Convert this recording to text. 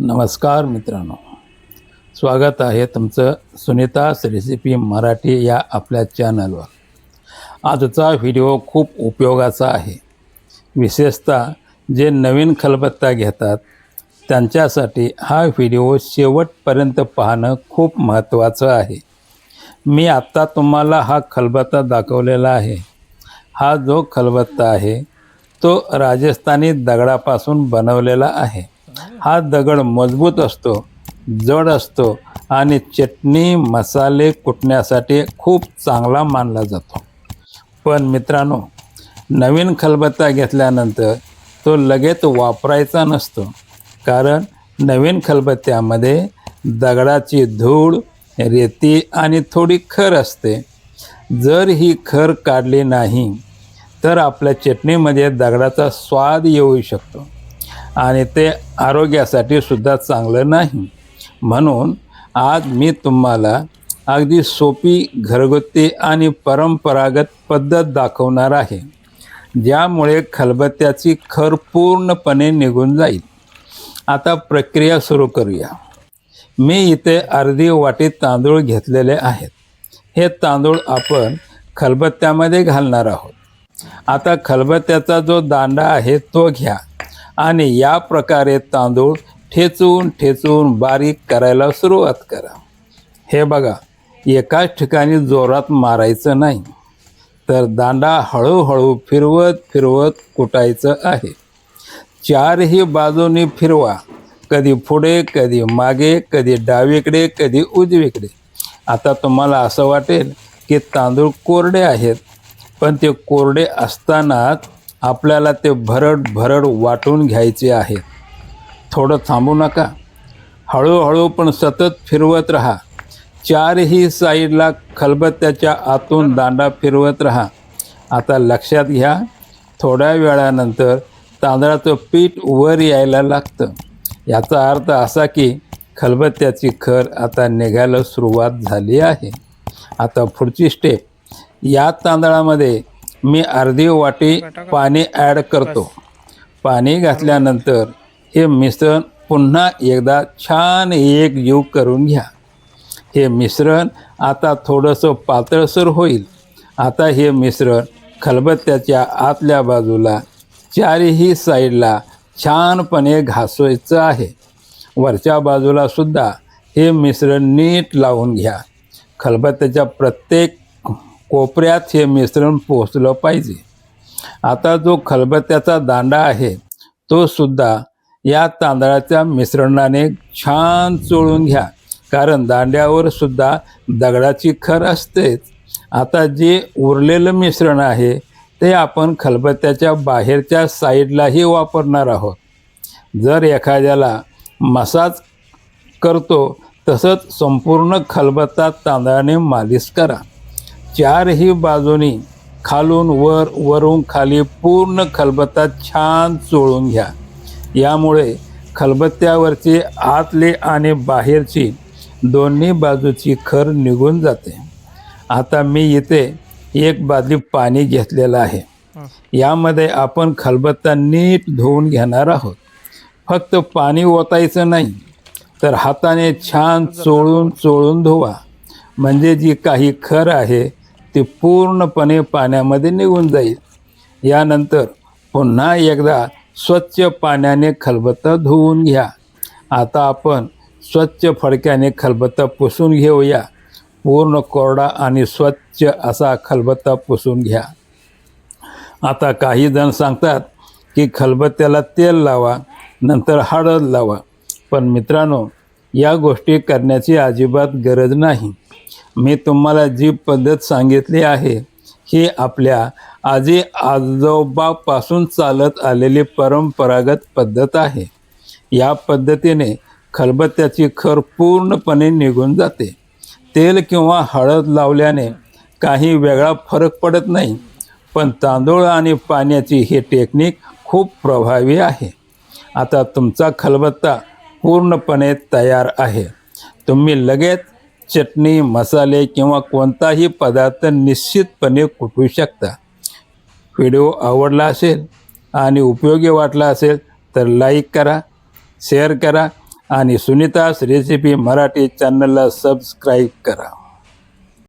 नमस्कार मित्रांनो. स्वागत आहे तुमचं सुनीतास रेसिपी मराठी या आपल्या चॅनलवर. आजचा व्हिडिओ खूप उपयोगाचा आहे. विशेषतः जे नवीन खलबत्ता घेतात त्यांच्यासाठी हा व्हिडिओ शेवटपर्यंत पाहणं खूप महत्त्वाचं आहे. मी आत्ता तुम्हाला हा खलबत्ता दाखवलेला आहे. हा जो खलबत्ता आहे तो राजस्थानी दगडापासून बनवलेला आहे. हा दगड मजबूत असतो जड असतो आणि चटणी मसाले कुटण्यासाठी खूप चांगला मानला जातो. पण मित्रांनो नवीन खलबत्ता घेतल्यानंतर तो लगेच वापरायचा नसतो. कारण नवीन खलबत्त्यामध्ये दगडाची धूळ रेती आणि थोडी खर असते. जर ही खर काढली नाही तर आपल्या चटणीमध्ये दगडाचा स्वाद येऊ शकतो. आणि ते आरोग्यासाठी सुद्धा चांगलं नाही. म्हणून आज मी तुम्हाला अगदी सोपी घरगुती आणि परंपरागत पद्धत दाखवणार आहे ज्यामुळे खलबत्त्याची खर पूर्णपणे निघून जाईल. आता प्रक्रिया सुरू करूया. मी इथे अर्धी वाटी तांदूळ घेतलेले आहेत. हे तांदूळ आपण खलबत्त्यामध्ये घालणार आहोत. आता खलबत्त्याचा जो दांडा आहे तो घ्या. आणि या प्रकारे तांदूळ ठेचून ठेचून बारीक करायला सुरुवात करा. हे बघा एकाच ठिकाणी जोरात मारायचं नाही तर दांडा हळूहळू फिरवत फिरवत कुटायचं आहे. चारही बाजूनी फिरवा कधी पुढे कधी मागे कधी डावीकडे कधी उजवीकडे. आता तुम्हाला असं वाटेल की तांदूळ कोरडे आहेत पण ते कोरडे असतानाच आपल्याला ते भरड भरड वाटून घ्यायचे आहे. थोडं थांबू नका. हळूहळू पण सतत फिरवत राहा. चारही साईडला खलबत्त्याच्या आतून दांडा फिरवत राहा. आता लक्षात घ्या थोड्या वेळानंतर तांदळाचं पीठ वर यायला लागतं. याचा अर्थ असा की खलबत्त्याची खर आता निघायला सुरुवात झाली आहे. आता पुढची स्टेप या तांदळामध्ये मी अर्धी वाटी पाणी ॲड करतो. पाणी घातल्यानंतर हे मिश्रण पुन्हा एकदा छान एकजीव करून घ्या. हे मिश्रण आता थोडंसं पातळसर होईल. आता हे मिश्रण खलबत्त्याच्या आतल्या बाजूला चारही साईडला छानपणे घासायचं आहे. वरच्या बाजूला सुद्धा हे मिश्रण नीट लावून घ्या. खलबत्त्याच्या प्रत्येक कोपऱ्यात हे मिश्रण पोचलं पाहिजे. आता जो खलबत्त्याचा दांडा आहे तो सुद्धा या तांदळाच्या मिश्रणाने छान चोळून घ्या. कारण दांड्यावर सुद्धा दगडाची खर असतेच. आता जे उरलेलं मिश्रण आहे ते आपण खलबत्त्याच्या बाहेरच्या साईडलाही वापरणार आहोत. जर एखाद्याला मसाज करतो तसंच संपूर्ण खलबत्ता तांदळाने मालिश करा. चारही बाजूनी खालून वर वरून खाली पूर्ण खलबत्ता छान चोळून घ्या. यामुळे खलबत्त्यावरची आतली आणि बाहेरची दोन्ही बाजूची खर निघून जाते. आता मी इथे एक बादली पाणी घेतलेलं आहे. यामध्ये आपण खलबत्ता नीट धुवून घेणार आहोत. फक्त पाणी ओतायचं नाही तर हाताने छान चोळून चोळून धुवा. म्हणजे जी काही खर आहे ते पूर्णपणे पाण्यामध्ये निघून जाईल. यानंतर पुन्हा एकदा स्वच्छ पाण्याने खलबत्ता धुवून घ्या. आता आपण स्वच्छ फडक्याने खलबत्ता पुसून घेऊया. पूर्ण कोरडा आणि स्वच्छ असा खलबत्ता पुसून घ्या. आता काही जण सांगतात की खलबत्त्याला तेल लावा नंतर हळद लावा. पण मित्रांनो या गोष्टी करण्याची अजिबात गरज नाही. मी तुम्हाला जी पद्धत सांगितली आहे ही आपल्या आजी आजोबापासून चालत आलेली परंपरागत पद्धत आहे. या पद्धतीने खलबत्त्याची खर पूर्णपणे निघून जाते. तेल किंवा हळद लावल्याने काही वेगळा फरक पडत नाही पण तांदूळ आणि पाण्याची ही टेक्निक खूप प्रभावी आहे. आता तुमचा खलबत्ता पूर्णपणे तयार आहे. तुम्ही लगेच चटणी मसाले किंवा कोणताही पदार्थ निश्चितपणे कुटू शकता. व्हिडिओ आवडला असेल आणि उपयोगी वाटला असेल तर लाईक करा शेअर करा आणि सुनीतास रेसिपी मराठी चॅनलला सबस्क्राईब करा.